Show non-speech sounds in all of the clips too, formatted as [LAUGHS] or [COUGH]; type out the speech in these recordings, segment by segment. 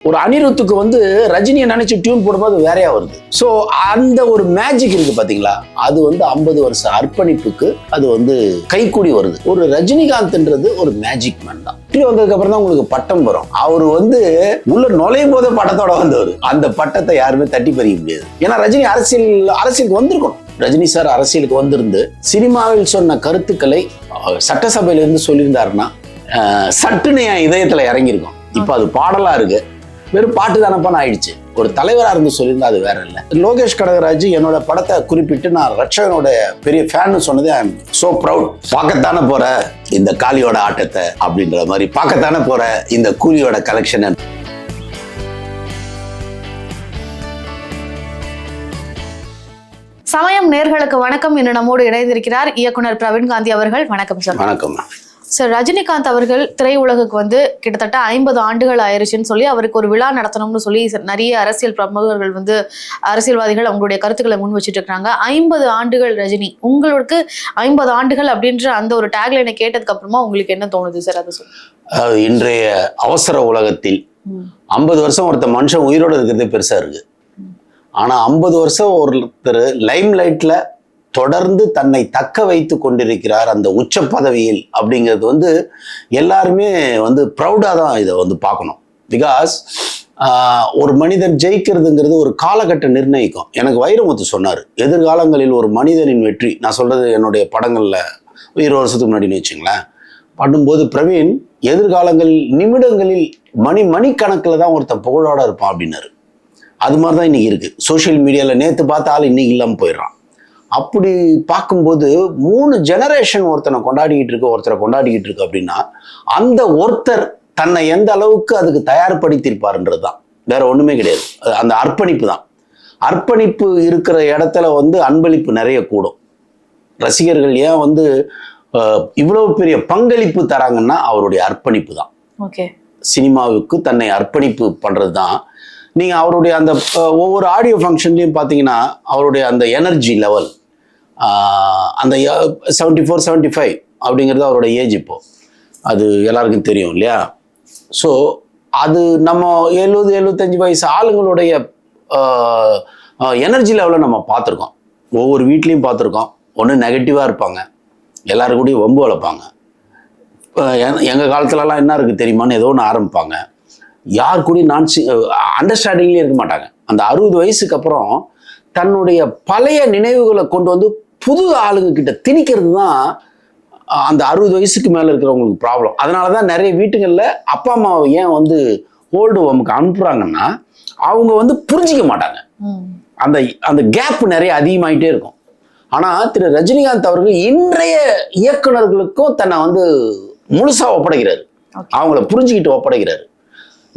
ஒரு அனிருத்துக்கு வந்து ரஜினியை நினைச்சு டியூன் போடும்போது வேறையா வருது. ஸோ அந்த ஒரு மேஜிக் இருக்கு பாத்தீங்களா? அது வந்து ஐம்பது வருஷ அர்ப்பணிப்புக்கு அது வந்து கைக்கூடி வருது. ஒரு ரஜினிகாந்த்ன்றது ஒரு மேஜிக் மேன் தான். இப்படி வந்ததுக்கு அப்புறம் தான் உங்களுக்கு பட்டம் வரும். அவர் வந்து உள்ள நுழையும் போதே பட்டத்தோட வந்தவர். அந்த பட்டத்தை யாருமே தட்டி பறிக்க முடியாது. ஏன்னா ரஜினி அரசியல் அரசியலுக்கு வந்திருக்கணும். ரஜினி சார் அரசியலுக்கு வந்திருந்து சினிமாவில் சொன்ன கருத்துக்களை அஹ், சட்டசபையில இருந்து சொல்லியிருந்தாருன்னா சட்டுன்னு என் இதயத்துல இறங்கியிருக்கும். இப்போ அது பாடலா இருக்கு. வெறும் பாட்டு தானப்பான்னு ஆயிடுச்சு. ஒரு தலைவரா இருந்து சொல்லியிருந்தா அது வேற இல்லை. லோகேஷ் கனகராஜ் என்னோட படத்தை குறிப்பிட்டு நான் ரட்சகனோட பெரிய ஃபேன்னு சொன்னது ஐ சோ ப்ரௌட் பார்க்கத்தானே போற இந்த காளியோட ஆட்டத்தை? அப்படின்ற மாதிரி பார்க்கத்தானே போற இந்த கூலியோட கலெக்ஷன் சமயம் நேர்களுக்கு வணக்கம். இன்று நம்மோடு இணைந்திருக்கிறார் இயக்குனர் பிரவீன் காந்தி அவர்கள். வணக்கம் சார். வணக்கம் சார் ரஜினிகாந்த் அவர்கள் திரையுலகுக்கு வந்து கிட்டத்தட்ட ஐம்பது ஆண்டுகள் ஆயிருச்சுன்னு சொல்லி அவருக்கு ஒரு விழா நடத்தணும்னு சொல்லி நிறைய அரசியல் பிரமுகர்கள் வந்து அரசியல்வாதிகள் அவங்களுடைய கருத்துக்களை முன் வச்சுட்டு இருக்காங்க ஐம்பது ஆண்டுகள் ரஜினி உங்களுக்கு ஐம்பது ஆண்டுகள் அப்படின்ற அந்த ஒரு டேக்லைனை கேட்டதுக்கு அப்புறமா உங்களுக்கு என்ன தோணுது சார் அதை அதாவது இன்றைய அவசர உலகத்தில். ஐம்பது வருஷம் ஒருத்த மனுஷன் உயிரோட இருக்கிறதே பெருசா இருக்கு. ஆனா ஐம்பது வருஷம் ஒருத்தர் லைம் லைட்ல தொடர்ந்து தன்னை தக்க வைத்து கொண்டிருக்கிறார் அந்த உச்ச பதவியில் அப்படிங்கிறது வந்து எல்லாருமே வந்து ப்ரௌடாக தான் இதை வந்து பார்க்கணும். பிகாஸ் ஒரு மனிதன் ஜெயிக்கிறதுங்கிறது ஒரு காலகட்ட நிர்ணயிக்கும். எனக்கு வைரமுத்து சொன்னார் எதிர்காலங்களில் ஒரு மனிதனின் வெற்றி. நான் சொல்றது என்னுடைய படங்களில் இருபது வருஷத்துக்கு முன்னாடின்னு வச்சுங்களேன். பண்ணும்போது பிரவீன் எதிர்காலங்களில் நிமிடங்களில் மணி மணிக்கணக்கில் தான் ஒருத்தன் புகழோட இருப்பான் அப்படின்னாரு. அது மாதிரி தான் இன்னைக்கு இருக்கு. சோஷியல் மீடியாவில் நேற்று பார்த்த ஆள் இன்னைக்கு இல்லாமல் போயிடுறான். அப்படி பார்க்கும்போது மூணு ஜெனரேஷன் ஒருத்தனை கொண்டாடிக்கிட்டு இருக்கு ஒருத்தரை கொண்டாடிக்கிட்டு இருக்கு அப்படின்னா அந்த ஒருத்தர் தன்னை எந்த அளவுக்கு அதுக்கு தயார்படுத்தியிருப்பாருன்றது தான் வேற ஒண்ணுமே கிடையாது. அந்த அர்ப்பணிப்பு தான். அர்ப்பணிப்பு இருக்கிற இடத்துல வந்து அன்பளிப்பு நிறைய கூடும். ரசிகர்கள் ஏன் வந்து இவ்வளவு பெரிய பங்களிப்பு தராங்கன்னா அவருடைய அர்ப்பணிப்பு தான். ஓகே. சினிமாவுக்கு தன்னை அர்ப்பணிப்பு பண்றது தான் நீங்க அவருடைய அந்த ஒவ்வொரு ஆடியோ ஃபங்க்ஷன்லையும் பார்த்தீங்கன்னா அவருடைய அந்த எனர்ஜி லெவல் அந்த செவன்டி ஃபோர் செவன்டி ஃபைவ் அப்படிங்கிறது அவரோட ஏஜ் இப்போது அது எல்லாருக்கும் தெரியும் இல்லையா? ஸோ அது நம்ம எழுபது எழுபத்தஞ்சு வயசு ஆளுங்களுடைய எனர்ஜி லெவலில் நம்ம பார்த்துருக்கோம். ஒவ்வொரு வீட்லேயும் பார்த்துருக்கோம். ஒன்று நெகட்டிவாக இருப்பாங்க. எல்லாரும் கூடயும் வம்பு வளர்ப்பாங்க. எங்கள் காலத்துலலாம் என்ன இருக்குது தெரியுமான்னு ஏதோ ஒன்று ஆரம்பிப்பாங்க. யார் கூடயும் நான் அண்டர்ஸ்டாண்டிங்லேயே இருக்க மாட்டாங்க. அந்த அறுபது வயசுக்கு அப்புறம் தன்னுடைய பழைய நினைவுகளை கொண்டு வந்து புது ஆளுங்க கிட்ட திணிக்கிறது தான் அந்த அறுபது வயசுக்கு மேலே இருக்கிறவங்களுக்கு ப்ராப்ளம் அதனால தான் நிறைய வீட்டுகளில் அப்பா அம்மாவை ஏன் வந்து ஓல்டு ஹோமுக்கு அனுப்புகிறாங்கன்னா அவங்க வந்து புரிஞ்சிக்க மாட்டாங்க. அந்த அந்த கேப் நிறைய அதிகமாயிட்டே இருக்கும். ஆனா திரு ரஜினிகாந்த் அவர்கள் இன்றைய இயக்குனர்களுக்கும் தன்னை வந்து முழுசா ஒப்படைக்கிறாரு. அவங்கள புரிஞ்சுக்கிட்டு ஒப்படைக்கிறாரு.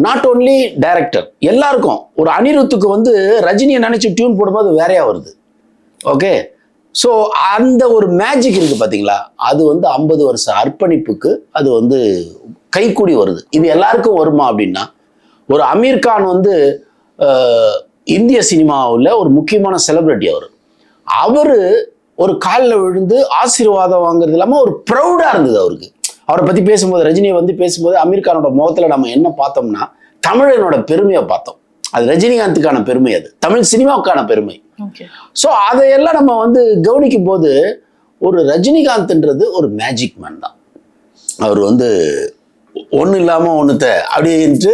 நாட் ஓன்லி டைரக்டர் எல்லாருக்கும் ஒரு அனிருத்துக்கு வந்து ரஜினியை நினைச்சு டியூன் போடும்போது வேறையா வருது. ஓகே? ஸோ அந்த ஒரு மேஜிக் இருக்கு பார்த்தீங்களா அது வந்து ஐம்பது வருஷ அர்ப்பணிப்புக்கு அது வந்து கைக்கூடி வருது. இது எல்லாருக்கும் வருமா அப்படின்னா ஒரு அமீர் கான் வந்து இந்திய சினிமாவில் ஒரு முக்கியமான செலிப்ரிட்டி அவர். அவர் ஒரு காலில் விழுந்து ஆசீர்வாதம் வாங்குறது இல்லாமல் ஒரு ப்ரௌடாக இருந்தது அவருக்கு. அவரை பற்றி பேசும்போது ரஜினியை வந்து பேசும்போது அமீர் கானோட முகத்தில் நம்ம என்ன பார்த்தோம்னா தமிழனோட பெருமையை பார்த்தோம். அது ரஜினிகாந்துக்கான பெருமை அது. தமிழ் சினிமாவுக்கான பெருமை. ஸோ அதையெல்லாம் நம்ம வந்து கவனிக்கும் போது ஒரு ரஜினிகாந்த்ன்றது ஒரு மேஜிக் மேன் தான். அவர் வந்து ஒன்றும் இல்லாமல் ஒன்றுத்த அப்படின்ட்டு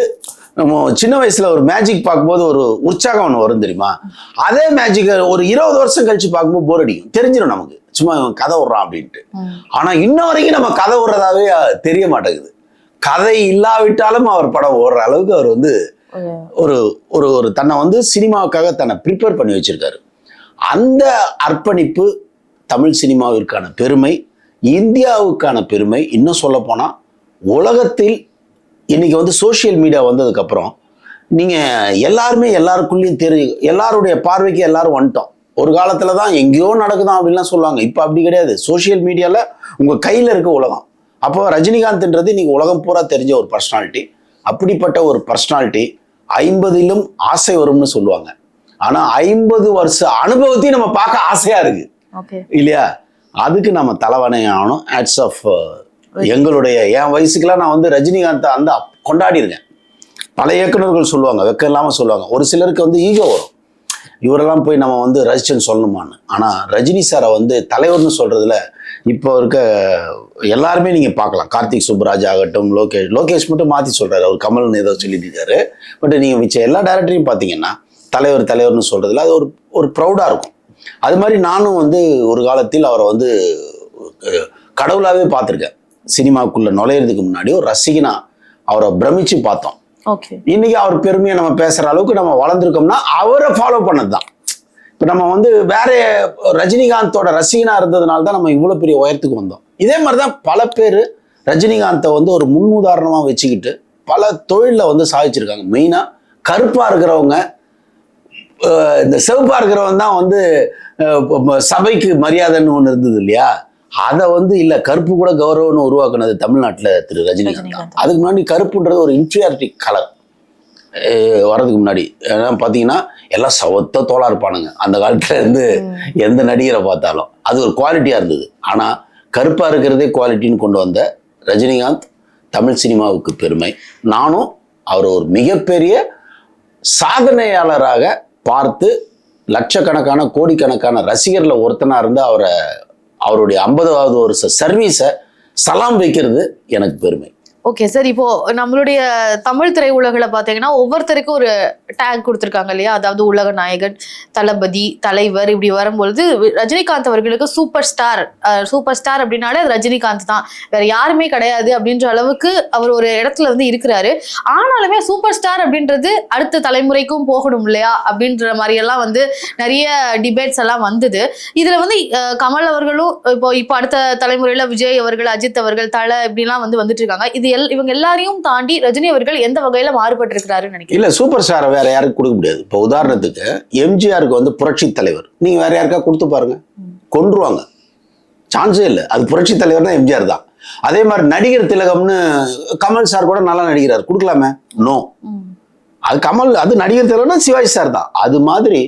நம்ம சின்ன வயசுல ஒரு மேஜிக் பார்க்கும்போது ஒரு உற்சாகம் ஒன்று வரும் தெரியுமா? அதே மேஜிக் ஒரு இருபது வருஷம் கழிச்சு பார்க்கும்போது போர் அடிக்கும். தெரிஞ்சிடும் நமக்கு. சும்மா இவன் கதை விட்றான் அப்படின்ட்டு. ம். ஆனா இன்ன வரைக்கும் நம்ம கதை விடுறதாவே தெரிய மாட்டேங்குது. கதை இல்லாவிட்டாலும் அவர் படம் ஓடுற அளவுக்கு அவர் வந்து ஒரு ஒரு ஒரு தன்னை வந்து சினிமாவுக்காக தன்னை ப்ரிப்பேர் பண்ணி வச்சிருக்காரு. அந்த அர்ப்பணிப்பு தமிழ் சினிமாவிற்கான பெருமை இந்தியாவுக்கான பெருமை இன்னும் சொல்ல போனால் உலகத்தில் இன்னைக்கு வந்து சோஷியல் மீடியா வந்ததுக்கப்புறம் நீங்கள் எல்லாருமே எல்லாருக்குள்ளேயும் தெரியும் எல்லாருடைய பார்வைக்கு எல்லாரும் வந்துட்டோம். ஒரு காலத்தில் தான் எங்கேயோ நடக்குதான் அப்படின்லாம் சொல்லுவாங்க. இப்போ அப்படி கிடையாது. சோஷியல் மீடியாவில் உங்கள் கையில் இருக்க உலகம். அப்போ ரஜினிகாந்த்ன்றது நீங்கள் உலகம் பூரா தெரிஞ்ச ஒரு பர்சனாலிட்டி அப்படிப்பட்ட ஒரு பர்சனாலிட்டி ஐம்பதிலும் ஆசை வரும்னு சொல்லுவாங்க. ஆனா ஐம்பது வருஷ அனுபவத்தையும் நம்ம பார்க்க ஆசையா இருக்கு. இல்லையா? அதுக்கு நம்ம தலைவணை ஆகணும். ஆட்ஸ் ஆஃப் எங்களுடைய என் வயசுக்கெல்லாம் நான் வந்து ரஜினிகாந்தை அந்த கொண்டாடி இருக்கேன் பல இயக்குனர்கள் சொல்லுவாங்க வெக்கம் இல்லாமல் சொல்லுவாங்க. ஒரு சிலருக்கு வந்து ஈகோ வரும். இவரெல்லாம் போய் நம்ம வந்து ரசிச்சேன்னு சொல்லணுமான்னு. ஆனால் ரஜினி சாரை வந்து தலைவர்னு சொல்றதுல இப்போ இருக்க எல்லாருமே நீங்கள் பார்க்கலாம். கார்த்திக் சுப்ராஜ் ஆகட்டும் லோகேஷ் லோகேஷ் மட்டும் மாற்றி சொல்றாரு. அவர் கமல்னு ஏதோ சொல்லியிருக்காரு பட் நீங்கள் மிச்ச எல்லா டேரக்டரையும் பார்த்தீங்கன்னா தலைவர் தலைவர்னு சொல்றதுல அது ஒரு ஒரு ப்ரௌடாக இருக்கும். அது மாதிரி நானும் வந்து ஒரு காலத்தில் அவரை வந்து அஹ், கடவுளாவே பார்த்துருக்கேன். சினிமாக்குள்ள நுழையிறதுக்கு முன்னாடி ஒரு ரசிகனா அவரை பிரமிச்சு பார்த்தோம். ஓகே இன்னைக்கு அவர் பெருமையை நம்ம பேசுற அளவுக்கு நம்ம வளர்ந்துருக்கோம்னா அவரை ஃபாலோ பண்ணது தான் இப்போ நம்ம வந்து வேற ரஜினிகாந்தோட ரசிகனா இருந்ததுனால தான் நம்ம இவ்வளோ பெரிய உயரத்துக்கு வந்தோம். இதே மாதிரி தான் பல பேர் ரஜினிகாந்தை வந்து ஒரு முன்னுதாரணமாக வச்சுக்கிட்டு பல தொழிலில் வந்து சாதிச்சிருக்காங்க. மெயினாக கருப்பாக இருக்கிறவங்க இந்த சிவப்பாக இருக்கிறவன் தான் வந்து சபைக்கு மரியாதைன்னு ஒன்று இருந்தது இல்லையா? அதை வந்து இல்லை கருப்பு கூட கௌரவம்னு உருவாக்குனது தமிழ்நாட்டில் திரு ரஜினிகாந்த். அதுக்கு முன்னாடி கருப்புன்றது ஒரு இன்ஃபீரியாரிட்டி கலர் வர்றதுக்கு முன்னாடி. ஏன்னா பார்த்தீங்கன்னா எல்லாம் சவத்த தோலா இருப்பானுங்க. அந்த காலத்துல இருந்து எந்த நடிகரை பார்த்தாலும். அது ஒரு குவாலிட்டியாக இருந்தது. ஆனால் கருப்பாக இருக்கிறதே குவாலிட்டின்னு கொண்டு வந்த ரஜினிகாந்த் தமிழ் சினிமாவுக்கு பெருமை. நானும் அவர் ஒரு மிகப்பெரிய சாதனையாளராக பார்த்து லட்சக்கணக்கான கோடிக்கணக்கான ரசிகர்ல ஒருத்தனா இருந்து அவரை அவருடைய ஐம்பதாவது வருஷ சர்வீஸை சலாம் வைக்கிறது எனக்கு பெருமை. ஓகே சார் இப்போ நம்மளுடைய தமிழ் திரையுலகில் பார்த்தீங்கன்னா ஒவ்வொருத்தருக்கும் ஒரு டேக் கொடுத்துருக்காங்க இல்லையா? அதாவது உலக நாயகன் தளபதி தலைவர் இப்படி வரும்பொழுது ரஜினிகாந்த் அவர்களுக்கு சூப்பர் ஸ்டார் சூப்பர் ஸ்டார் அப்படின்னாலே அது ரஜினிகாந்த் தான். வேற யாருமே கிடையாது அப்படின்ற அளவுக்கு அவர் ஒரு இடத்துல வந்து இருக்கிறாரு. ஆனாலுமே சூப்பர் ஸ்டார் அப்படின்றது அடுத்த தலைமுறைக்கும் போகணும் இல்லையா? அப்படின்ற மாதிரியெல்லாம் வந்து நிறைய டிபேட்ஸ் எல்லாம் வந்தது. இதுல வந்து கமல் அவர்களும் இப்போ இப்போ அடுத்த தலைமுறையில விஜய் அவர்கள் அஜித் அவர்கள் தலை இப்படிலாம் வந்து வந்துட்டு இருக்காங்க. இது எல் இவங்க எல்லாரையும் தாண்டி ரஜினி அவர்கள் எந்த வகையில மாறுபட்டு நினைக்கிறேன் இல்ல சூப்பர் ஸ்டாரை வேற யாருக்கும் கொடுக்க முடியாது. இப்போ உதாரணத்துக்கு எம்ஜிஆருக்கு வந்து புரட்சி தலைவர். நீங்க வேற யாருக்கா கொடுத்து பாருங்க. கொன்றுவாங்க. சான்ஸே இல்லை. அது புரட்சி தலைவர்னா எம்ஜிஆர் தான். அதே மாதிரி நடிகர் திலகம்னு கமல் சார் கூட நல்லா நடிக்கிறார். கொடுக்கலாமே? நோ அது கமல் அது நடிகர் திலகம்னா சிவாஜி சார் தான். அது மாதிரி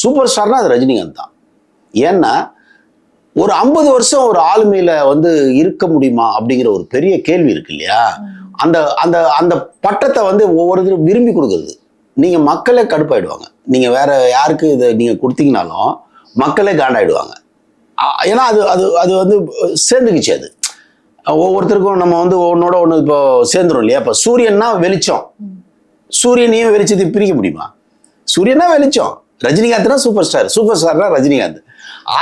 சூப்பர் ஸ்டார்னா அது ரஜினிகாந்த் தான். ஏன்னா ஒரு ஐம்பது வருஷம் ஒரு ஆளுமையில வந்து இருக்க முடியுமா அப்படிங்கிற ஒரு பெரிய கேள்வி இருக்கு இல்லையா? அந்த அந்த அந்த பட்டத்தை வந்து ஒவ்வொருத்தரும் விரும்பி கொடுக்குறது. நீங்க மக்களே கடுப்பாயிடுவாங்க. நீங்க வேற யாருக்கு இதை நீங்க கொடுத்தீங்கனாலும் மக்களே காண்டாயிடுவாங்க. ஏன்னா அது அது அது வந்து சேர்ந்துக்குச்சு அது. ஒவ்வொருத்தருக்கும் நம்ம வந்து ஒன்னோட ஒன்று இப்போ சேர்ந்துரும் இல்லையா? இப்போ சூரியன்னா வெளிச்சம். சூரியனையும் வெளிச்சத்தை பிரிக்க முடியுமா? சூரியனா வெளிச்சம். ரஜினிகாந்த்னா சூப்பர் ஸ்டார் சூப்பர் ஸ்டார்னா ரஜினிகாந்த்.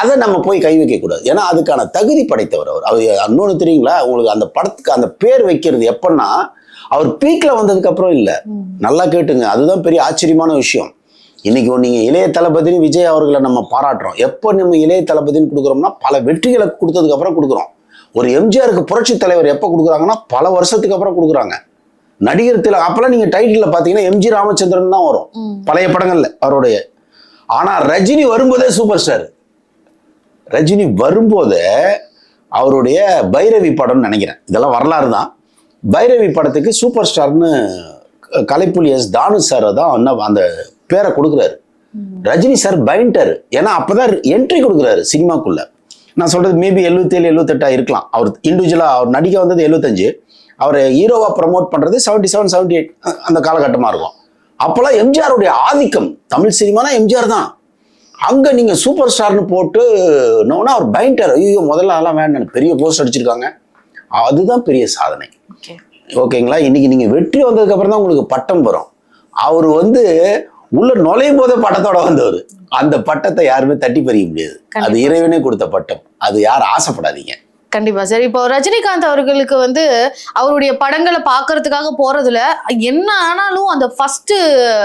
அதை நம்ம போய் கை வைக்க கூடாது. ஏன்னா அதுக்கான தகுதி படைத்தவர் அவர். அவர் இன்னொன்று தெரியுங்களா? உங்களுக்கு அந்த படத்துக்கு அந்த பேர் வைக்கிறது எப்பன்னா அவர் பீக்ல வந்ததுக்கு அப்புறம் இல்ல. நல்லா கேட்டுங்க. அதுதான் பெரிய ஆச்சரியமான விஷயம். இன்னைக்கு நீங்க இளைய தளபதினு விஜய் அவர்களை நம்ம பாராட்டுறோம். எப்போ நம்ம இளைய தளபதினு கொடுக்குறோம்னா பல வெற்றிகளை கொடுத்ததுக்கு அப்புறம் கொடுக்குறோம். ஒரு எம்ஜிஆருக்கு புரட்சி தலைவர் எப்போ கொடுக்குறாங்கன்னா பல வருஷத்துக்கு அப்புறம் கொடுக்குறாங்க. நடிகர் திலகம் அப்பெல்லாம் நீங்க டைட்டில் பார்த்தீங்கன்னா எம்ஜி ராமச்சந்திரன் தான் வரும். பழைய படங்கள்ல அவருடைய. ஆனா ரஜினி வரும்போதே சூப்பர் ஸ்டார் ரஜினி வரும்போதே அவருடைய பைரவி படம்னு நினைக்கிறேன். இதெல்லாம் வரலாறு தான். பைரவி படத்துக்கு சூப்பர் ஸ்டார்னு கலைப்புலி எஸ் தானு சார் தான் அந்த பேரை கொடுக்குறாரு. ரஜினி சார் பயன்ட்டாரு ஏன்னா அப்பதான் என்ட்ரி கொடுக்குறாரு சினிமாக்குள்ள. நான் சொல்றது மேபி எழுபத்தேழு எழுபத்தெட்டா இருக்கலாம். அவர் இண்டிவிஜுவலா அவர் நடிக்க வந்தது எழுபத்தஞ்சு அவர் ஹீரோவா ப்ரமோட் பண்றது செவன்டி செவன் செவன்டி எயிட் அந்த காலகட்டமா இருக்கும். அப்போல்லாம் எம்ஜிஆருடைய ஆதிக்கம். தமிழ் சினிமானா எம்ஜிஆர் தான். அங்க நீங்க சூப்பர் ஸ்டார்னு போட்டு நோனா அவர் பயன்ட்டார் ஐயோ முதல்ல அதெல்லாம் வேண்டாம் பெரிய போஸ்ட் அடிச்சிருக்காங்க. அதுதான் பெரிய சாதனை. ஓகே ஓகேங்களா? இன்னைக்கு நீங்க வெற்றி வந்ததுக்கு அப்புறம் தான் உங்களுக்கு பட்டம் வரும். அவர் வந்து உள்ள நுழையும் போதே பட்டத்தோட வந்தவர். அந்த பட்டத்தை யாருமே தட்டி பறிக்க முடியாது. அது. இறைவனே கொடுத்த பட்டம். அது யாரும் ஆசைப்படாதீங்க. கண்டிப்பா. சார் இப்போ ரஜினிகாந்த் அவர்களுக்கு வந்து அவருடைய படங்களை பார்க்கறதுக்காக போறதுல என்ன ஆனாலும் அந்த ஃபர்ஸ்ட்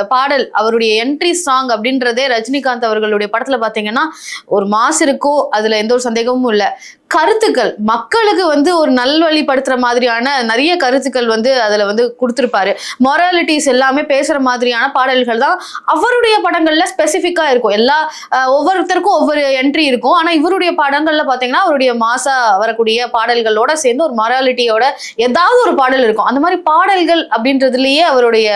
பாடல் அவருடைய என்ட்ரி சாங் அப்படின்றதே ரஜினிகாந்த் அவர்களுடைய படத்துல பாத்தீங்கன்னா ஒரு மாஸ் இருக்கும் அதுல எந்த ஒரு சந்தேகமும் இல்ல. கருத்துக்கள் மக்களுக்கு வந்து ஒரு நல்வழிப்படுத்துற மாதிரியான நிறைய கருத்துக்கள் வந்து அதுல வந்து கொடுத்துருப்பாரு. மொராலிட்டிஸ் எல்லாமே பேசுற மாதிரியான பாடல்கள் தான் அவருடைய படங்கள்ல ஸ்பெசிஃபிக்கா இருக்கும். எல்லா ஒவ்வொருத்தருக்கும் ஒவ்வொரு என்ட்ரி இருக்கும். ஆனா இவருடைய படங்கள்ல பாத்தீங்கன்னா அவருடைய மாசா வரக்கூடிய பாடல்களோட சேர்ந்து ஒரு மொராலிட்டியோட ஏதாவது ஒரு பாடல் இருக்கும். அந்த மாதிரி பாடல்கள் அப்படின்றதுலயே அவருடைய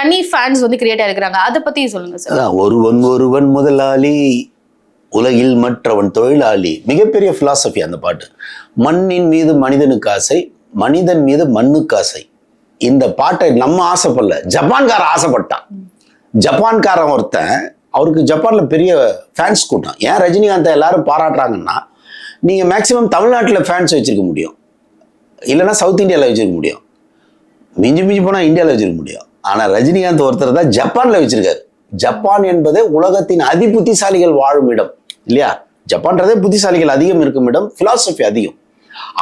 தனி ஃபேன்ஸ் வந்து கிரியேட் ஆயிருக்கிறாங்க. அதை பத்தி சொல்லுங்க சார் ஒருவன் ஒருவன் முதலாளி உலகில் மற்றவன் தொழிலாளி மிகப்பெரிய பிலாசபி அந்த பாட்டு. மண்ணின் மீது மனிதனுக்கு ஆசை மனிதன் மீது மண்ணுக்கு ஆசை. இந்த பாட்டை நம்ம ஆசைப்படல. ஜப்பான்காரன் ஆசைப்பட்டான். ஜப்பான்காரன் ஒருத்தன் அவருக்கு ஜப்பானில் பெரிய ஃபேன்ஸ் கூட்டம். ஏன் ரஜினிகாந்தை எல்லாரும் பாராட்டுறாங்கன்னா நீங்கள் மேக்சிமம் தமிழ்நாட்டில் ஃபேன்ஸ் வச்சுருக்க முடியும். இல்லைன்னா சவுத் இந்தியாவில் வச்சிருக்க முடியும். மிஞ்சி மிஞ்சி போனால் இந்தியாவில் வச்சிருக்க முடியும். ஆனால் ரஜினிகாந்த் ஒருத்தர் தான் ஜப்பானில் வச்சிருக்காரு. ஜப்பான் என்பதே உலகத்தின் அதிபுத்திசாலிகள் வாழும் இடம். இல்லையா? ஜப்பான்றதே புத்திசாலிகள் அதிகம் இருக்கும் இடம் philosophy அதிகம்.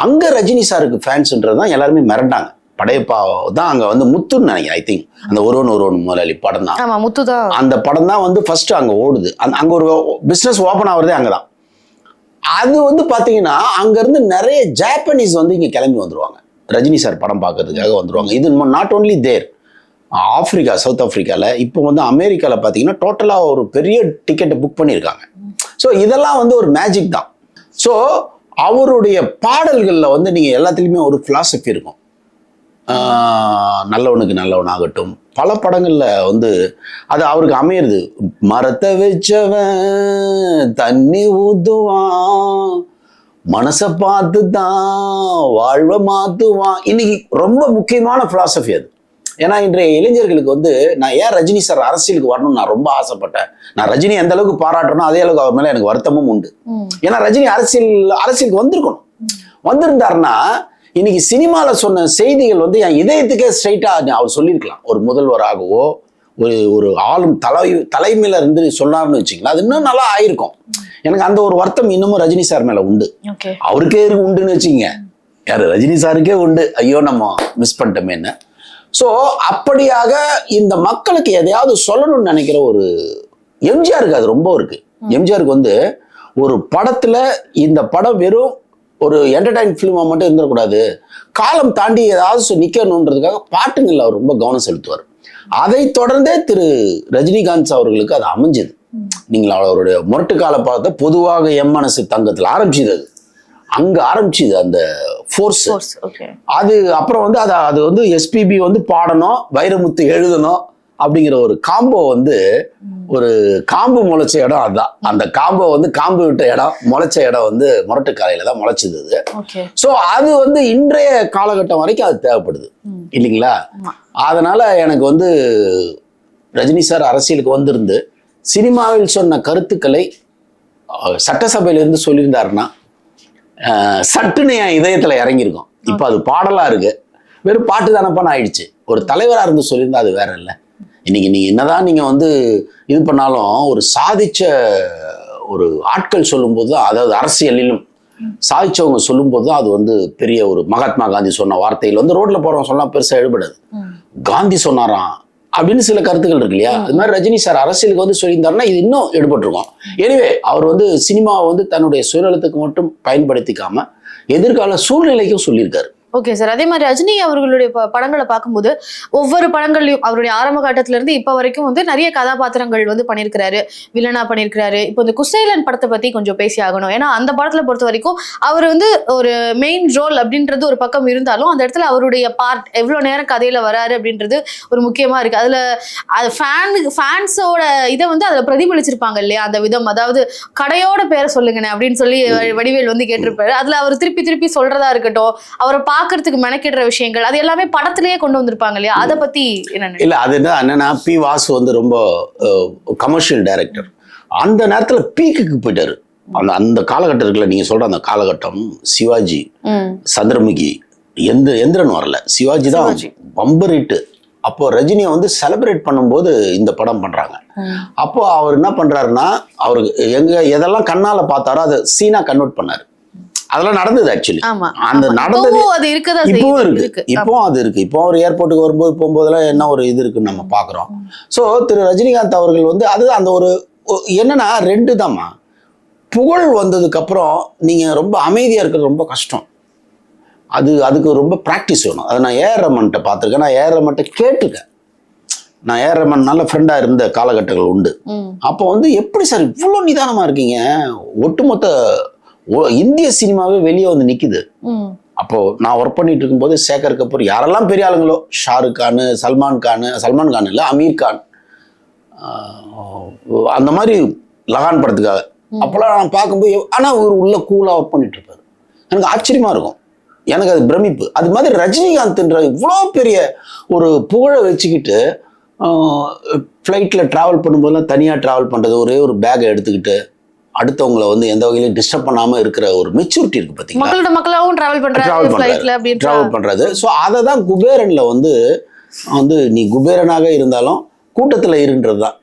அங்கே ரஜினி சாருக்கு ஃபேன்ஸ்ன்றது தான் எல்லாருமே மிரண்டாங்க. படையப்பா தான் அங்கே வந்து முத்துன்னு நினைக்கிறேன் ஐ திங்க் அந்த ஒருவன் ஒருவன் முதலாளி படம் தான். முத்து தான். அந்த படம் தான் வந்து ஃபர்ஸ்ட் அங்கே ஓடுது. அந்த அங்கே ஒரு பிஸ்னஸ் ஓப்பன் ஆகுறதே அங்கே தான். அது வந்து பார்த்தீங்கன்னா அங்கேருந்து நிறைய ஜாப்பனீஸ் வந்து இங்கே கிளம்பி வந்துருவாங்க. ரஜினி சார் படம் பார்க்கறதுக்காக வந்துருவாங்க. இது not only there Africa south ஆப்பிரிக்காவில் இப்போ வந்து அமெரிக்காவில் பார்த்தீங்கன்னா டோட்டலாக ஒரு பெரிய டிக்கெட்டை புக் பண்ணியிருக்காங்க. ஸோ இதெல்லாம் வந்து ஒரு மேஜிக் தான். ஸோ அவருடைய பாடல்களில் வந்து நீங்கள் எல்லாத்துலேயுமே ஒரு ஃபிலாசபி இருக்கும். நல்லவனுக்கு நல்லவனாகட்டும். பல படங்களில் வந்து அது அவருக்கு அமையிறது. மரத்தை வச்சவன் தண்ணி ஊற்றுவான் மனசை பார்த்து தான் வாழ்வை மாற்றுவான் இன்னைக்கு ரொம்ப முக்கியமான ஃபிலாசபி அது. ஏன்னா இன்றைய இளைஞர்களுக்கு வந்து நான் ஏன் ரஜினி சார் அரசியலுக்கு வரணும்னு நான் ரொம்ப ஆசைப்பட்டேன். நான் ரஜினி எந்த அளவுக்கு பாராட்டுறனோ அதே அளவுக்கு அவர் மேல எனக்கு வருத்தமும் உண்டு. ஏன்னா ரஜினி அரசியல் அரசியலுக்கு வந்திருக்கணும். வந்திருந்தாருன்னா இன்னைக்கு சினிமால சொன்ன செய்திகள் வந்து என் இதயத்துக்கே ஸ்ட்ரைட்டா அவர் சொல்லியிருக்கலாம். ஒரு முதல்வராகவோ ஒரு ஒரு ஆளும் தலை தலைமையில இருந்து சொன்னார்னு வச்சுக்கலாம் அது இன்னும் நல்லா ஆயிருக்கும். எனக்கு அந்த ஒரு வருத்தம் இன்னமும் ரஜினி சார் மேல உண்டு. அவருக்கே இருக்கு உண்டுன்னு வச்சுங்க யாரு ரஜினி சாருக்கே உண்டு. ஐயோ நம்ம மிஸ் பண்ணிட்டோமேன்னு. ஸோ அப்படியாக இந்த மக்களுக்கு எதையாவது சொல்லணும்னு நினைக்கிற ஒரு எம்ஜிஆருக்கு அது ரொம்ப இருக்கு. எம்ஜிஆருக்கு வந்து ஒரு படத்துல இந்த படம் வெறும் ஒரு என்டர்டைன் ஃபிலிமாக மட்டும் இருந்துடக்கூடாது காலம் தாண்டி ஏதாவது நிக்கணுன்றதுக்காக பாட்டுங்களில் அவர் ரொம்ப கவனம் செலுத்துவார். அதை தொடர்ந்தே திரு ரஜினிகாந்த் அவர்களுக்கு அது அமைஞ்சது. நீங்கள் அவருடைய முரட்டு கால பாடத்தை பொதுவாக எம் மனசு தங்கத்தில் ஆரம்பிச்சது அது. அங்க ஆரம்பிச்சுது அந்த ஃபோர்ஸ் அது அப்புறம் வந்து அதை அது வந்து எஸ்பிபி வந்து பாடணும் வைரமுத்து எழுதணும் அப்படிங்கிற ஒரு காம்போ வந்து ஒரு காம்பு முளைச்ச இடம் அதுதான். அந்த காம்போ வந்து காம்பு விட்ட இடம் முளைச்ச இடம் வந்து முரட்டு காலையில தான் முளைச்சது ஸோ அது வந்து இன்றைய காலகட்டம் வரைக்கும் அது தேவைப்படுது. இல்லைங்களா. அதனால எனக்கு வந்து ரஜினி சார் அரசியலுக்கு வந்திருந்து சினிமாவில் சொன்ன கருத்துக்களை சட்டசபையிலிருந்து சொல்லியிருந்தாருன்னா சட்டுன்னு என் இதயத்தில் இறங்கியிருக்கும். இப்போ அது பாடலாக இருக்கு. வெறும் பாட்டு தானப்பான்னு ஆயிடுச்சு. ஒரு தலைவராக இருந்து சொல்லியிருந்தா அது வேற இல்லை. இன்னைக்கு நீங்க என்னதான் நீங்க வந்து இது பண்ணாலும் ஒரு சாதிச்ச ஒரு ஆட்கள் சொல்லும்போது தான் அதாவது அரசியலிலும் சாதிச்சவங்க சொல்லும்போது தான் அது வந்து பெரிய ஒரு மகாத்மா காந்தி சொன்ன வார்த்தைகள் வந்து ரோட்ல போறவங்க சொன்னா பெருசா எழுபடாது. காந்தி சொன்னாராம் அப்படின்னு சில கருத்துக்கள் இருக்கு இல்லையா? அது மாதிரி ரஜினி சார் அரசியலுக்கு வந்து சொல்லியிருந்தாருன்னா இது இன்னும் எடுபட்டிருக்கும். எனிவே அவர் வந்து சினிமாவை வந்து தன்னுடைய சுயநலத்துக்கு மட்டும் பயன்படுத்திக்காம எதிர்கால சூழ்நிலைக்கும் சொல்லியிருக்காரு. ஓகே சார் அதே மாதிரி ரஜினி அவர்களுடைய படங்களை பார்க்கும்போது ஒவ்வொரு படங்கள்லையும் அவருடைய ஆரம்ப காட்டத்துல இருந்து இப்ப வரைக்கும் வந்து நிறைய கதாபாத்திரங்கள் வந்து பண்ணியிருக்கிறாரு. வில்லனா பண்ணியிருக்கிறாரு. இப்போ இந்த குசேலன் படத்தை பத்தி கொஞ்சம் பேசி ஆகணும். ஏன்னா அந்த படத்துல பொறுத்த வரைக்கும் அவர் வந்து ஒரு மெயின் ரோல் அப்படின்றது ஒரு பக்கம் இருந்தாலும் அந்த இடத்துல அவருடைய பார்ட் எவ்வளவு நேரம் கதையில வராரு அப்படின்றது ஒரு முக்கியமா இருக்கு. அதுல அது ஃபேன் ஃபேன்ஸோட இதை வந்து அதுல பிரதிபலிச்சிருப்பாங்க இல்லையா? அந்த விதம். அதாவது கடையோட பேரை சொல்லுங்கண்ணே அப்படின்னு சொல்லி வ- வடிவேல் வந்து கேட்டிருப்பாரு. அதுல அவர் திருப்பி திருப்பி சொல்றதா இருக்கட்டும் அவரை பார்க்கறதுக்கு மெனக்கிடுற விஷயங்கள் அது எல்லாமே படத்திலேயே கொண்டு வந்திருப்பாங்க இல்லையா? அதை பத்தி என்ன? இல்ல அது என்ன என்னன்னா பி வாசு வந்து ரொம்ப கமர்ஷியல் டைரக்டர் அந்த நேரத்துல பீக்குக்கு போயிட்டாரு. அந்த அந்த காலகட்டம் இருக்குல்ல நீங்க சொல்ற அந்த காலகட்டம் சிவாஜி சந்திரமுகி எந்த எந்திரன் வரல. சிவாஜி தான். பம்பர் ஹிட் அப்போ ரஜினியை வந்து செலிப்ரேட் பண்ணும்போது இந்த படம் பண்றாங்க. அப்போ அவர் என்ன பண்றாருன்னா அவருக்கு எங்க எதெல்லாம் கண்ணால பார்த்தாரோ அதை சீனா கன்வெர்ட் பண்ணாரு. அதெல்லாம் நடந்தது ஆக்சுவலி அந்த. நடந்தது இப்பவும் இருக்கு. இப்பவும் அது இருக்கு. இப்போ அவர் ஏர்போர்ட்டுக்கு வரும்போது போகும்போதெல்லாம் என்ன ஒரு இது இருக்குன்னு நம்ம பார்க்குறோம் ஸோ திரு ரஜினிகாந்த் அவர்கள் வந்து அது அந்த ஒரு என்னன்னா ரெண்டு தாம்மா. புகழ் வந்ததுக்கு அப்புறம் நீங்க ரொம்ப அமைதியா இருக்கிறது ரொம்ப கஷ்டம். அது அதுக்கு ரொம்ப ப்ராக்டிஸ் வேணும். அதை நான் ஏஆர் ரமன்ட்ட பார்த்துருக்கேன். நான் ஏஆர் ரமன்ட்ட கேட்டிருக்கேன். நான் ஏஆர் ரமன் நல்ல ஃப்ரெண்டாக இருந்த காலகட்டங்கள் உண்டு. அப்போ வந்து எப்படி சார் இவ்வளோ நிதானமாக இருக்கீங்க? ஒட்டுமொத்த இந்திய சினிமாவே வெளியே வந்து நிற்குது ம். அப்போ நான் ஒர்க் பண்ணிட்டு இருக்கும்போது சேகர் கபூர் யாரெல்லாம் பெரிய ஆளுங்களோ ஷாருக் கான் சல்மான் கான் சல்மான் கான் இல்லை அமீர் கான் அந்த மாதிரி லகான் படத்துக்காக. அப்போல்லாம் நான் பார்க்கும்போது எவ்- ஆனா அவர் உள்ள கூலாக ஒர்க் பண்ணிட்டு இருப்பாரு. எனக்கு ஆச்சரியமா இருக்கும். எனக்கு அது பிரமிப்பு. அது மாதிரி ரஜினிகாந்த்ன்ற இவ்வளோ பெரிய ஒரு புகழை வச்சுக்கிட்டு ஃப்ளைட்டில் ட்ராவல் பண்ணும்போதெல்லாம் தனியாக ட்ராவல் பண்ணுறது ஒரே ஒரு பேக்கை எடுத்துக்கிட்டு அடுத்தவங்கள வந்து எந்த வகையிலும் டிஸ்டர்ப் பண்ணாமல் இருக்கிற ஒரு மெச்சூரிட்டி இருக்குது பார்த்தீங்களா மக்களோட மக்களாவும் டிராவல் அப்படின்ற ட்ராவல் பண்ணுறது ஸோ அதை தான் குபேரனில் வந்து வந்து நீ குபேரனாக இருந்தாலும் கூட்டத்தில் இருன்றது தான்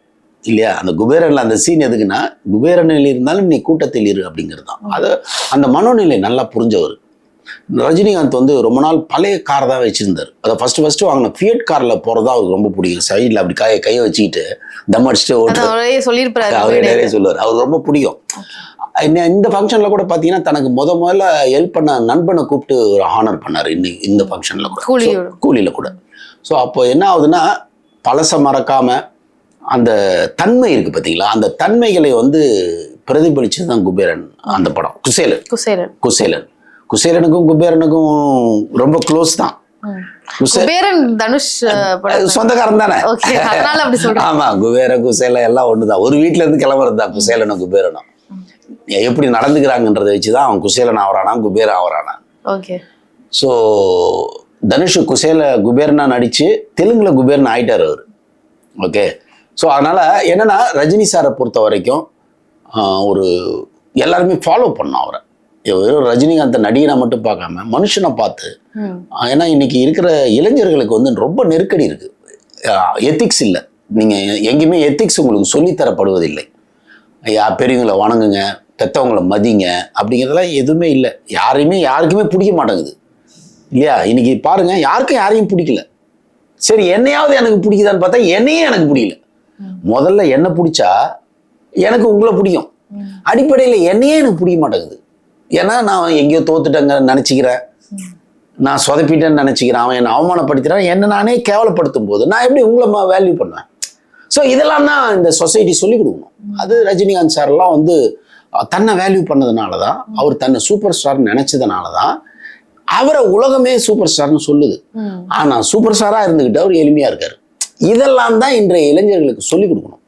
இல்லையா? அந்த குபேரனில் அந்த சீன் எதுக்குன்னா குபேரனில் இருந்தாலும் நீ கூட்டத்தில் இரு அப்படிங்கிறது தான் அது அந்த மனோநிலை நல்லா புரிஞ்சவர். ரஜினிகாந்த் வந்து ரொம்ப நாள் பழைய கார் தான் வச்சிருந்தார். அதை ஃபர்ஸ்ட் ஃபர்ஸ்ட் வாங்கின ஃபியட் காரில் போகிறதா அவருக்கு ரொம்ப பிடிக்கும். சைடில் அப்படி கையை கையை வச்சுக்கிட்டு தம் அடிச்சுட்டு ஓட்டு அவரே சொல்லியிருப்பாரு அவரே நிறைய சொல்லுவார். அவர் ரொம்ப பிடிக்கும். இந்த ஃபங்க்ஷனில் கூட பார்த்தீங்கன்னா தனக்கு முத முதல்ல ஹெல்ப் பண்ண நண்பனை கூப்பிட்டு ஒரு ஹானர் பண்ணார். இன்னைக்கு இந்த ஃபங்க்ஷனில் கூட. கூலியில் கூட. ஸோ அப்போ என்ன ஆகுதுன்னா பழச மறக்காம அந்த தன்மை இருக்கு பார்த்தீங்களா அந்த தன்மைகளை வந்து பிரதிபலிச்சது தான் குபேரன் அந்த படம். குசேலன். குசேலன். குசேலன். குசேலனுக்கும் குபேரனுக்கும் ரொம்ப க்ளோஸ் தான். தனுஷ் சொந்தக்காரன் தானே? ஆமா குபேர குசேல எல்லாம் ஒண்ணுதான். ஒரு வீட்ல இருந்து கிளம்புறது தான் குசேலனும் குபேரனும். எப்படி நடந்துக்கிறாங்கன்றதை வச்சுதான் அவன் குசேலன் ஆவறானா குபேரன் ஆவறானா ஓகே. ஸோ தனுஷ் குசேல குபேரனா நடிச்சு தெலுங்குல குபேரன் ஆயிட்டார் அவர். ஓகே. ஸோ அதனால என்னன்னா ரஜினி சாரை பொறுத்த வரைக்கும் ஒரு எல்லாருமே ஃபாலோ பண்ணோம் அவரை. வெறும் ரஜினிகாந்த் நடிகனை மட்டும் பார்க்காம மனுஷனை பார்த்து ஏன்னா இன்னைக்கு இருக்கிற இளைஞர்களுக்கு வந்து ரொம்ப நெருக்கடி இருக்கு. எத்திக்ஸ் இல்லை. நீங்க எங்கேயுமே எத்திக்ஸ் உங்களுக்கு சொல்லித்தரப்படுவதில்லை. யா பெரியவங்களை வணங்குங்க பெத்தவங்களை மதிங்க அப்படிங்கிறதெல்லாம் எதுவுமே இல்லை. யாரையுமே யாருக்குமே பிடிக்க மாட்டேங்குது. இல்லையா? இன்னைக்கு பாருங்க யாருக்கும் யாரையும் பிடிக்கல. சரி என்னையாவது எனக்கு பிடிக்குதான்னு பார்த்தா என்னையே எனக்கு பிடிக்கல. முதல்ல என்ன பிடிச்சா எனக்கு உங்களை பிடிக்கும். அடிப்படையில் என்னையே எனக்கு பிடிக்க மாட்டேங்குது. ஏன்னா நான் எங்கேயோ தோத்துட்டேங்க நினச்சிக்கிறேன் நான் சொதப்பிட்டேன்னு நினச்சிக்கிறேன். அவன் என்னை அவமானப்படுத்துறான். என்னை நானே கேவலப்படுத்தும் போது நான் எப்படி உங்களை வேல்யூ பண்ணுவேன்? ஸோ இதெல்லாம் தான் இந்த சொசைட்டி சொல்லிக் கொடுக்கணும். அது ரஜினிகாந்த் சார்லாம் வந்து தன்னை வேல்யூ பண்ணதுனால தான் அவர் தன்னை சூப்பர் ஸ்டார்னு நினச்சதுனால தான் அவரை உலகமே சூப்பர் ஸ்டார்னு சொல்லுது. ஆனால் சூப்பர் ஸ்டாராக இருந்துக்கிட்டு அவர் எளிமையாக இருக்கார். இதெல்லாம் தான் இன்றைய இளைஞர்களுக்கு சொல்லிக் கொடுக்கணும்.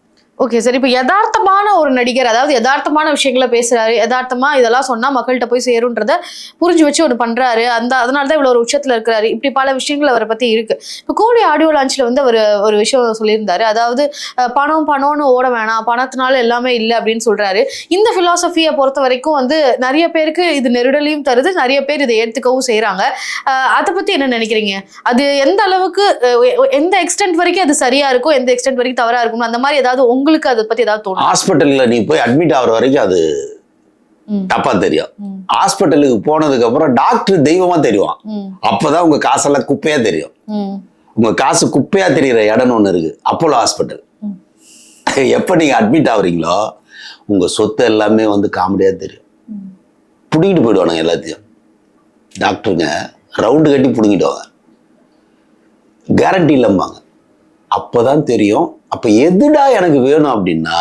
ஓகே சார் இப்போ யதார்த்தமான ஒரு நடிகர் அதாவது யதார்த்தமான விஷயங்களை பேசுறாரு யதார்த்தமா இதெல்லாம் சொன்னா மக்கள்கிட்ட போய் சேரும்ன்றத புரிஞ்சு வச்சு ஒன்று பண்றாரு. அந்த அதனால தான் இவ்வளோ ஒரு உச்சத்துல இருக்கிறாரு. இப்படி பல விஷயங்கள் அவரை பத்தி இருக்கு. இப்போ கூலி ஆடியோ லான்ச்ல வந்து அவர் ஒரு விஷயம் சொல்லியிருந்தாரு. அதாவது பணம் பணம்னு ஓட வேணாம். பணத்தினால எல்லாமே இல்லை அப்படின்னு சொல்றாரு. இந்த பிலாசபியை பொறுத்த வரைக்கும் வந்து நிறைய பேருக்கு இது நெருடலையும் தருது. நிறைய பேர் இதை ஏற்றுக்கவும் செய்யறாங்க அதை பத்தி என்ன நினைக்கிறீங்க? அது எந்த அளவுக்கு எந்த எக்ஸ்டென்ட் வரைக்கும் அது சரியா இருக்கும் எந்த எக்ஸ்டென்ட் வரைக்கும் தவறா இருக்கும் அந்த மாதிரி ஏதாவது உங்களுக்கு அதை பத்தி ஏதாவது தோணும் ஹாஸ்பிட்டலில் நீ போய் அட்மிட் ஆகிற வரைக்கும் அது ம். தப்பாக தெரியும். ஹாஸ்பிட்டலுக்கு போனதுக்கு அப்புறம் டாக்டர் தெய்வமா தெரியும். அப்பதான் உங்க காசெல்லாம் குப்பையா தெரியும். உங்க காசு குப்பையா தெரியுற இடம்னு ஒன்று இருக்கு அப்போலோ ஹாஸ்பிட்டல். எப்போ நீங்க அட்மிட் ஆகுறீங்களோ உங்க சொத்து எல்லாமே வந்து காமெடியா தெரியும். பிடிங்கிட்டு போயிடுவானுங்க எல்லாத்தையும் டாக்டருங்க ரவுண்டு கட்டி பிடுங்கிடுவாங்க கேரண்டி இல்லைம்பாங்க அப்போதான் தெரியும். அப்போ எதுடா எனக்கு வேணும் அப்படின்னா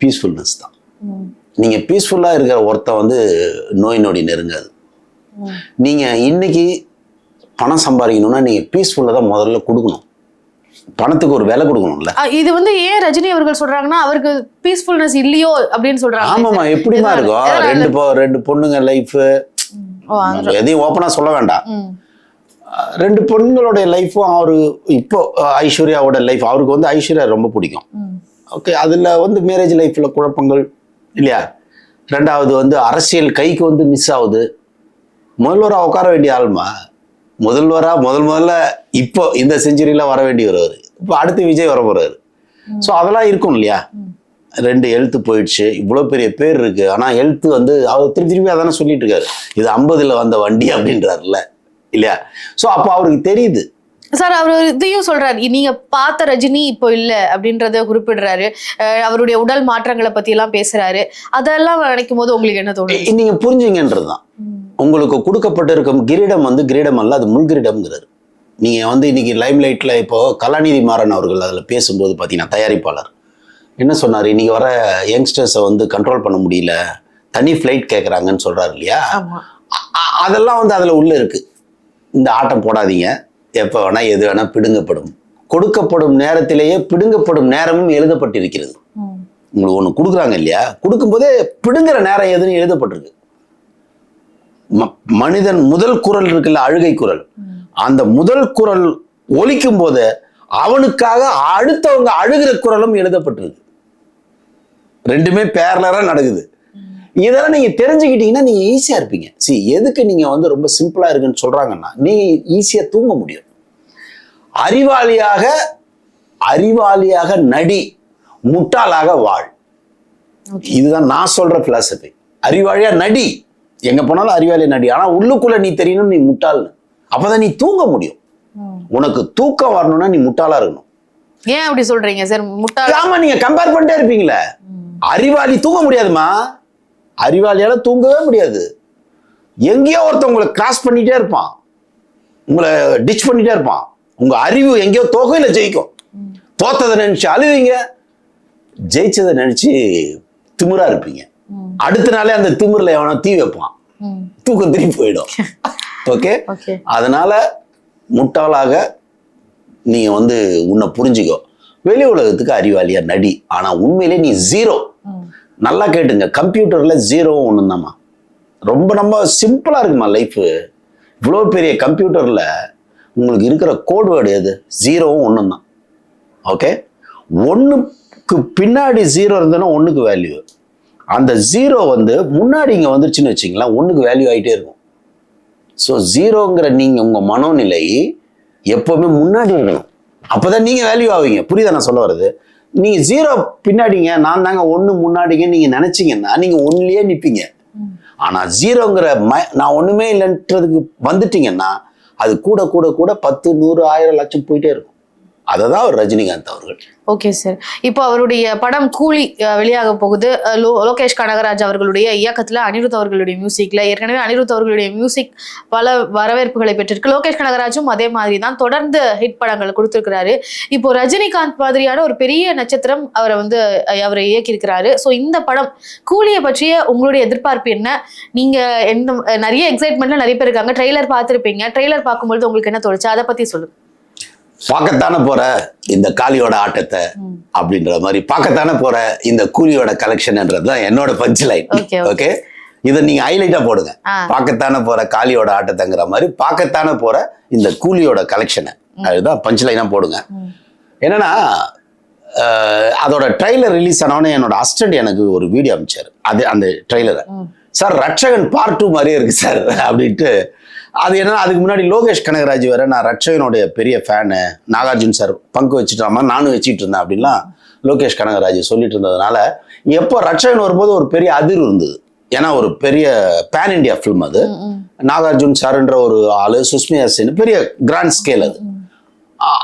பீஸ்ஃபுல்னஸ் தான். ம். நீங்க பீஸ்ஃபுல்லா இருக்கிற ஒருத்தன் வந்து நோய் நொடி நெருங்காது. ம். நீங்க இன்னைக்கு பணம் சம்பாதிக்கணும்னா நீங்க பீஸ்ஃபுல்லாக தான் முதல்ல கொடுக்கணும். பணத்துக்கு ஒரு விலை கொடுக்கணும்ல. இது வந்து ஏன் ரஜினி அவர்கள் சொல்றாங்கன்னா அவருக்கு பீஸ்ஃபுல்னஸ் இல்லையோ அப்படின்னு சொல்றாங்க. ஆமாமா எப்படிமா? இருக்கும்? ரெண்டு ரெண்டு பொண்ணுங்க லைஃப் எதையும் ஓப்பனா சொல்ல வேண்டாம். ரெண்டு பொண்ணுங்களுடைய லைஃப்பும் அவரு இப்போ ஐஸ்வர்யாவோட லைஃப் அவருக்கு வந்து ஐஸ்வர்யா ரொம்ப பிடிக்கும். ஓகே அதில் வந்து மேரேஜ் லைஃப்பில் குழப்பங்கள் இல்லையா? ரெண்டாவது வந்து அரசியல் கைக்கு வந்து மிஸ் ஆகுது. முதல்வராக உட்கார வேண்டிய ஆள்மா? முதல்வராக முதல் முதல்ல இப்போ இந்த செஞ்சுரியில் வர வேண்டி வருவார். இப்போ அடுத்து விஜய் வர போகிறாரு ஸோ அதெல்லாம் இருக்கும் இல்லையா. ரெண்டு ஹெல்த் போயிடுச்சு. இவ்வளோ பெரிய பேர் இருக்கு. ஆனால் ஹெல்த் வந்து அவர் திருப்பி திருப்பி அதானே சொல்லிட்டு இருக்காரு. இது ஐம்பதுல வந்த வண்டி அப்படின்றாருல்ல. இல்லையா? ஸோ அப்போ அவருக்கு தெரியுது. சார் அவர் இதையும் சொல்றாரு. நீங்க பார்த்த ரஜினி இப்போ இல்ல அப்படின்றத குறிப்பிடுறாரு. அவருடைய உடல் மாற்றங்களை பத்தி எல்லாம் பேசுறாரு. அதெல்லாம் நினைக்கும் போது உங்களுக்கு என்ன தோணுது? இ- நீங்க புரிஞ்சுங்கன்றது தான். ம். உங்களுக்கு கொடுக்கப்பட்டிருக்கும் கிரீடம் வந்து கிரீடம் அல்ல அது முள் கிரீடம்ங்கிறாரு. நீங்க வந்து இன்னைக்கு லைம் லைட்ல இப்போ கலாநிதி மாறன் அவர்கள் அதில் பேசும்போது பார்த்தீங்கன்னா தயாரிப்பாளர். என்ன சொன்னார்? இன்னைக்கு வர யங்ஸ்டர்ஸை வந்து கண்ட்ரோல் பண்ண முடியல. தனி ஃப்ளைட் கேட்குறாங்கன்னு சொல்றாரு இல்லையா? அதெல்லாம் வந்து அதில் உள்ள இருக்கு. இந்த ஆட்டம் போடாதீங்க. எப்போ வேணா எது வேணா பிடுங்கப்படும். கொடுக்கப்படும் நேரத்திலேயே பிடுங்கப்படும் நேரமும் எழுதப்பட்டிருக்கிறது. உங்களுக்கு ஒன்று கொடுக்குறாங்க இல்லையா? கொடுக்கும்போதே பிடுங்குற நேரம் எதுன்னு எழுதப்பட்டிருக்கு. ம- மனிதன் முதல் குரல் இருக்குல்ல அழுகை குரல். அந்த முதல் குரல் ஒலிக்கும் போது அவனுக்காக அடுத்தவங்க அழுகிற குரலும் எழுதப்பட்டிருக்கு. ரெண்டுமே பேரலரா நடக்குது. இதெல்லாம் நீங்க தெரிஞ்சுக்கிட்டீங்கன்னா நீங்க ஈஸியா இருப்பீங்க. See எதுக்கு நீங்க வந்து ரொம்ப சிம்பிளா இருக்குன்னு சொல்றாங்கன்னா நீங்க ஈஸியா தூங்க முடியும். அறிவாளியாக அறிவாளியாக நடி முட்டாளாக வாழ். இதுதான் நான் சொல்ற பிலாசபி அறிவாளியா நடி. எங்க போனாலும் அறிவாளியா நடி. ஆனா உள்ளுக்குள்ள நீ தெரியணும் நீ முட்டாள்னு. அப்பதான் நீ தூங்க முடியும். உனக்கு தூக்கம் வரணும்னா நீ முட்டாளா இருக்கணும். ஏன் அப்படி சொல்றீங்க? சார் முட்டாள்? ஆமா நீங்க கம்பேர் பண்ணிட்டே இருப்பீங்களே. அறிவாளி தூங்க முடியாதுமா? அறிவாளியால தூங்கவே முடியாது. எங்கேயோ ஒருத்தன் உங்களை கிராஸ் பண்ணிட்டே இருப்பான். உங்களை டிச் பண்ணிட்டே இருப்பான். உங்க அறிவு எங்கேயோ தொகையில ஜெயிக்கும். தோத்ததை நினைச்சு அழுவீங்க. ஜெயிச்சதை நினைச்சு திமிரா இருப்பீங்க. அடுத்த நாளே அந்த திமிரில் எவனோ தீ வைப்பான். தூக்கம் திரும்பி போயிடும். [LAUGHS] ஓகே அதனால முட்டாளாக நீங்க வந்து உன்னை புரிஞ்சுக்கோ. வெளி உலகத்துக்கு அறிவாளியா நடி. ஆனா உண்மையிலே நீ ஜீரோ நல்லா கேட்டுங்க. கம்ப்யூட்டரில் ஜீரோவும் ஒன்று தாம்மா ரொம்ப ரொம்ப சிம்பிளாக இருக்குமா லைஃபு இவ்வளோ பெரிய கம்ப்யூட்டரில் உங்களுக்கு இருக்கிற கோட் வேர்டு எது? ஜீரோவும் ஒன்று தான் ஓகே ஒன்றுக்கு பின்னாடி ஜீரோ இருந்ததுன்னா ஒன்றுக்கு வேல்யூ அந்த ஜீரோ வந்து முன்னாடி இங்கே வந்துருச்சுன்னு வச்சிங்களேன் ஒன்றுக்கு வேல்யூ ஆகிட்டே இருக்கும். ஸோ ஜீரோங்கிற நீங்கள் உங்கள் மனோநிலை எப்போவுமே முன்னாடி இருக்கணும். அப்போ தான் நீங்கள் வேல்யூ ஆவீங்க. புரியுதா நான் சொல்ல வர்றது? நீங்கள் ஜீரோ பின்னாடிங்க நான் தாங்க ஒன்று முன்னாடிங்க நீங்கள் நினச்சிங்கன்னா நீங்கள் ஒன்றுலேயே நிற்பீங்க ஆனால் ஜீரோங்கிற ம நான் ஒன்றுமே இல்லைன்றதுக்கு வந்துட்டீங்கன்னா அது கூட கூட கூட பத்து நூறு ஆயிரம் லட்சம் போயிட்டே இருக்கும். அதை தான் அவர் ரஜினிகாந்த் அவர்கள். ஓகே சார் இப்போ அவருடைய படம் கூலி வெளியாக போகுது. லோ லோகேஷ் கனகராஜ் அவர்களுடைய இயக்கத்தில் அனிருத் அவர்களுடைய மியூசிக்கில் ஏற்கனவே அனிருத் அவர்களுடைய மியூசிக் பல வரவேற்புகளை பெற்றிருக்கு. லோகேஷ் கனகராஜும் அதே மாதிரி தான் தொடர்ந்து ஹிட் படங்கள் கொடுத்துருக்கிறாரு. இப்போ ரஜினிகாந்த் மாதிரியான ஒரு பெரிய நட்சத்திரம் அவரை வந்து அவரை இயக்கியிருக்கிறாரு. ஸோ இந்த படம் கூலியை பற்றிய உங்களுடைய எதிர்பார்ப்பு என்ன? நீங்கள் எந்த நிறைய எக்ஸைட்மெண்ட்ல நிறைய பேர் இருக்காங்க. ட்ரெய்லர் பார்த்துருப்பீங்க. ட்ரெய்லர் பார்க்கும்பொழுது உங்களுக்கு என்ன தோணுச்சு? அதை பற்றி சொல்லுங்கள் பார்க்கத்தானே போற இந்த காளியோட ஆட்டத்தை அப்படின்ற மாதிரி பார்க்கத்தானே போற இந்த கூலியோட கலெக்ஷன்ன்றது தான் என்னோட பஞ்ச் லைன். ஓகே இதை நீங்க ஹைலைட்டா போடுங்க. பார்க்கத்தானே போற காளியோட ஆட்டத்தைங்கிற மாதிரி பார்க்கத்தானே போற இந்த கூலியோட கலெக்ஷனை அதுதான் பஞ்ச் லைனா போடுங்க என்னன்னா அதோட ட்ரைலர் ரிலீஸ் ஆனவொடனே என்னோட அசிஸ்டன்ட் எனக்கு ஒரு வீடியோ அனுப்பிச்சாரு அது அந்த ட்ரைலரை சார் ரட்சகன் பார்ட் டூ மாதிரியே இருக்கு சார் அப்படின்ட்டு அது என்னன்னா அதுக்கு முன்னாடி லோகேஷ் கனகராஜ் வேற நான் ரட்சகனுடைய பெரிய ஃபேனு நாகார்ஜுன் சார் பங்கு வச்சுட்டாம நானும் வச்சுட்டு இருந்தேன் அப்படின்லாம் லோகேஷ் கனகராஜ் சொல்லிட்டு இருந்ததுனால எப்போ ரட்சகன் வரும்போது ஒரு பெரிய அதிர்வு இருந்தது. ஏன்னா ஒரு பெரிய பேன் இண்டியா ஃபிலிம் அது. நாகார்ஜுன் சார்ன்ற ஒரு ஆளு சுஸ்மியா சென் பெரிய கிராண்ட் ஸ்கேல் அது.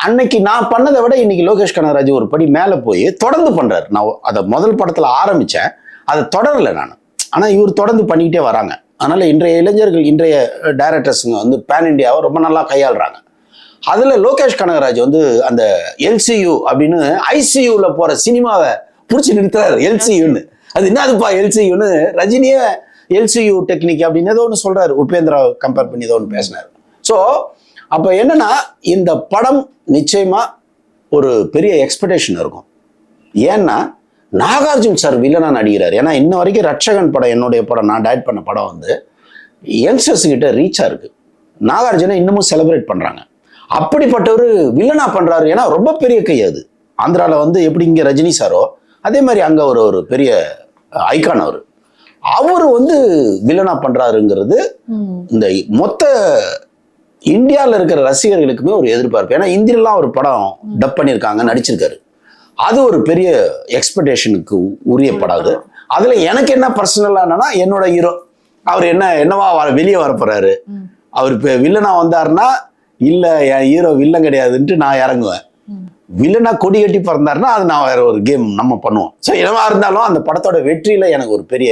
அன்னைக்கு நான் பண்ணதை விட இன்னைக்கு லோகேஷ் கனகராஜ் ஒரு படி மேலே போய் தொடர்ந்து பண்றாரு. நான் அதை முதல் படத்துல ஆரம்பிச்சேன். அதை தொடரல நான். ஆனா இவர் தொடர்ந்து பண்ணிக்கிட்டே வராங்க. அதனால் இன்றைய இளைஞர்கள் இன்றைய டைரக்டர்ஸுங்க வந்து பேன் இண்டியாவை ரொம்ப நல்லா கையாளுறாங்க. அதில் லோகேஷ் கனகராஜ் வந்து அந்த எல்சியு அப்படின்னு ஐசியூவில் போகிற சினிமாவை பிடிச்சி நிறுத்துறாரு. எல்சியூன்னு அது என்னதுப்பா எல்சியூன்னு ரஜினியே எல்சியூ டெக்னிக் அப்படின்னு ஏதோ ஒன்று சொல்கிறார் உபேந்திரா கம்பேர் பண்ணி ஏதோ ஒன்று பேசினார். ஸோ அப்போ என்னன்னா இந்த படம் நிச்சயமாக ஒரு பெரிய எக்ஸ்பெக்டேஷன் இருக்கும். ஏன்னா நாகார்ஜுன் சார் வில்லனா நடிக்கிறார் ஏன்னா இன்ன வரைக்கும் ரட்சகன் படம் என்னுடைய படம் நான் டைரக்ட் பண்ண படம் வந்து யங்ஸ்டர்ஸ் கிட்ட ரீச்சா இருக்கு. நாகார்ஜுனை இன்னமும் செலிப்ரேட் பண்றாங்க. அப்படிப்பட்டவர் வில்லனா பண்றாரு. ஏன்னா ரொம்ப பெரிய கை அது. ஆந்திரால வந்து எப்படி இங்க ரஜினி சாரோ அதே மாதிரி அங்க ஒரு ஒரு பெரிய ஐகான் அவர். அவர் வந்து வில்லனா பண்றாருங்கிறது இந்த மொத்த இந்தியாவில் இருக்கிற ரசிகர்களுக்குமே ஒரு எதிர்பார்ப்பு. ஏன்னா இந்தியிலாம் ஒரு படம் டப் பண்ணியிருக்காங்க நடிச்சிருக்காரு. அது ஒரு பெரிய எக்ஸ்பெக்டேஷனுக்கு உரிய படம் அது அதுல எனக்கு என்ன பர்சனலானா என்னோட ஹீரோ அவர் என்ன என்னவா வர- வெளியே வர போறாரு. அவர் இப்போ வில்லனா வந்தாருன்னா இல்ல என் ஹீரோ வில்லன் கிடையாதுன்ட்டு நான் இறங்குவேன். வில்லனா கொடி கட்டி பிறந்தாருன்னா அது நான் வேற ஒரு கேம் நம்ம பண்ணுவோம். ஸோ என்னவா இருந்தாலும் அந்த படத்தோட வெற்றியில எனக்கு ஒரு பெரிய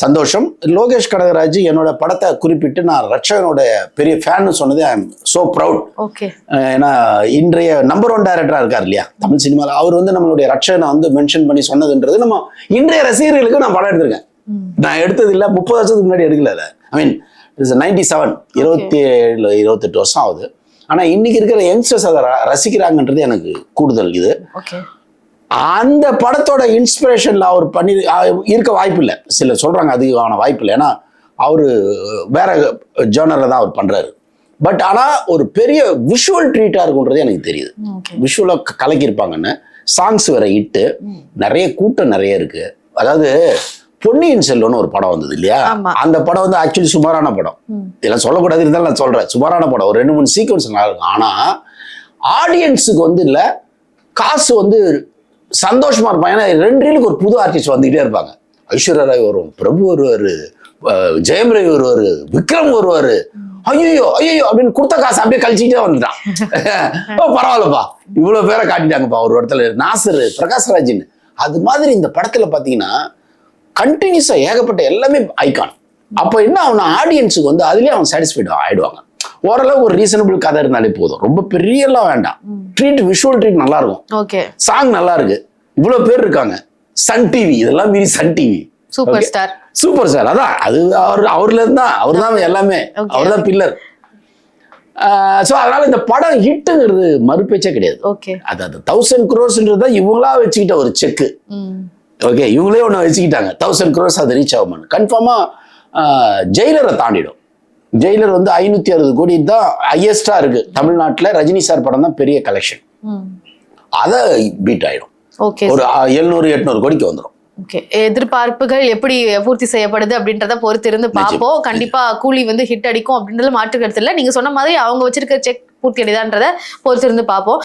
சந்தோஷம். லோகேஷ் கனகராஜ் என்னோட படத்தை குறிப்பிட்டு நான் ரட்சகனோட பெரிய ஃபேன்னு சொன்னது I am so proud okay ஏன்னா இன்றைய நம்பர் ஒன் டைரக்டரா இருக்கார் இல்லையா? தமிழ் சினிமாவில் அவர் வந்து நம்மளுடைய ரட்சகனை வந்து மென்ஷன் பண்ணி சொன்னதுன்றது நம்ம இன்றைய ரசிகர்களுக்கு நான் படம் எடுத்திருக்கேன். நான் எடுத்தது இல்லை முப்பது வருஷத்துக்கு முன்னாடி எடுக்கல I mean it's ninety seven இருபத்தி ஏழு இருபத்தெட்டு வருஷம் ஆகுது. ஆனா இன்னைக்கு இருக்கிற யங்ஸ்டர்ஸ் அதை ரசிக்கிறாங்கன்றது எனக்கு கூடுதல் இது. ஓகே அந்த படத்தோட இன்ஸ்பிரேஷன்ல அவர் பண்ணி இருக்க வாய்ப்பு இல்லை சில சொல்றாங்க அதுக்கான வாய்ப்பு இல்லை ஏன்னா அவரு வேற ஜேர்னலில் தான் அவர் பண்றாரு. பட் ஆனா ஒரு பெரிய விஷுவல் ட்ரீட்டா இருக்குன்றது எனக்கு தெரியுது. விஷுவலாக கலக்கியிருப்பாங்கன்னு. சாங்ஸ் வேற இட்டு நிறைய கூட்டம் நிறைய இருக்கு. அதாவது பொன்னியின் செல்வன் ஒரு படம் வந்தது இல்லையா. அந்த படம் வந்து ஆக்சுவலி சுமாரான படம். இதெல்லாம் சொல்லக்கூடாது இருந்தாலும் நான் சொல்றேன். சுமாரான படம். ஒரு ரெண்டு மூணு சீக்வன்ஸ் நல்லா இருக்கும். ஆனா ஆடியன்ஸுக்கு வந்து இல்ல காசு வந்து சந்தோஷமா இருப்பாங்க. ஏன்னா ரெண்டு ரீலுக்கு ஒரு புது ஆர்டிஸ்ட் வந்துகிட்டே இருப்பாங்க. ஐஸ்வர்யா ராய் வரும் பிரபு வருவாரு ஜெயம் ரவி வருவாரு விக்ரம் வருவாரு. ஐயோ ஐயோ அப்படின்னு கொடுத்த காசு அப்படியே கழிச்சுக்கிட்டே வந்துட்டான். [LAUGHS] ஓ, பரவாயில்லப்பா. இவ்வளவு பேரை காட்டிட்டாங்கப்பா ஒரு இடத்துல. நாசர் பிரகாஷ்ராஜின். அது மாதிரி இந்த படத்துல பாத்தீங்கன்னா கண்டினியூஸா ஏகப்பட்ட எல்லாமே ஐகான் அப்ப என்ன அவன ஆடியன்ஸுக்கு வந்து அதுலயே அவன் சாட்டிஸ்ஃபைட் ஆயிடுவாங்க. ஓரளவு ஒரு ரீசனபிள் கதை இருந்தாலே போதும். ரொம்ப பெரிய எல்லாம் வேண்டாம். ட்ரீட் விஷுவல் ட்ரீட் நல்லா இருக்கும் ஓகே சாங் நல்லா இருக்கு இவ்வளவு பேர் இருக்காங்க. சன் டிவி இதெல்லாம் மீறி Sun TV superstar super sir அதான் அது அவர் அவர்ல இருந்தா அவர் தான் எல்லாமே. அவர் தான் பில்லர் ஸோ அதனால இந்த படம் ஹிட்டுங்கிறது மறுபேச்சே கிடையாது. அது அது தௌசண்ட் குரோர்ஸ்ன்றது தான் இவங்களா வச்சுக்கிட்ட ஒரு செக்கு ஓகே இவங்களே ஒன்று வச்சுக்கிட்டாங்க. தௌசண்ட் குரோர்ஸ் அது ரீச் ஆகுமான்னு. கன்ஃபார்மாக ஜெயிலரை தாண்டிடும். ஜெயிலர் வந்து ஐநூற்றி அறுபது கோடி தான் ஹையஸ்டாக இருக்கு. தமிழ்நாட்டில் ரஜினி சார் படம் தான் பெரிய கலெக்ஷன் அதை பீட் ஆயிடும். ஓகே ஒரு எழுநூறு எட்நூறு கோடிக்கு வந்துடும் ஓகே எதிர்பார்ப்புகள் எப்படி பூர்த்தி செய்யப்படுது அப்படின்றத பொறுத்து இருந்து பார்ப்போம். கண்டிப்பா கூலி வந்து ஹிட் அடிக்கும் அப்படின்றது மாற்று கருத்து இல்ல. நீங்க சொன்ன மாதிரி அவங்க வச்சிருக்க செக் பூர்த்தி அடைதான்றத பொறுத்து இருந்து பார்ப்போம்.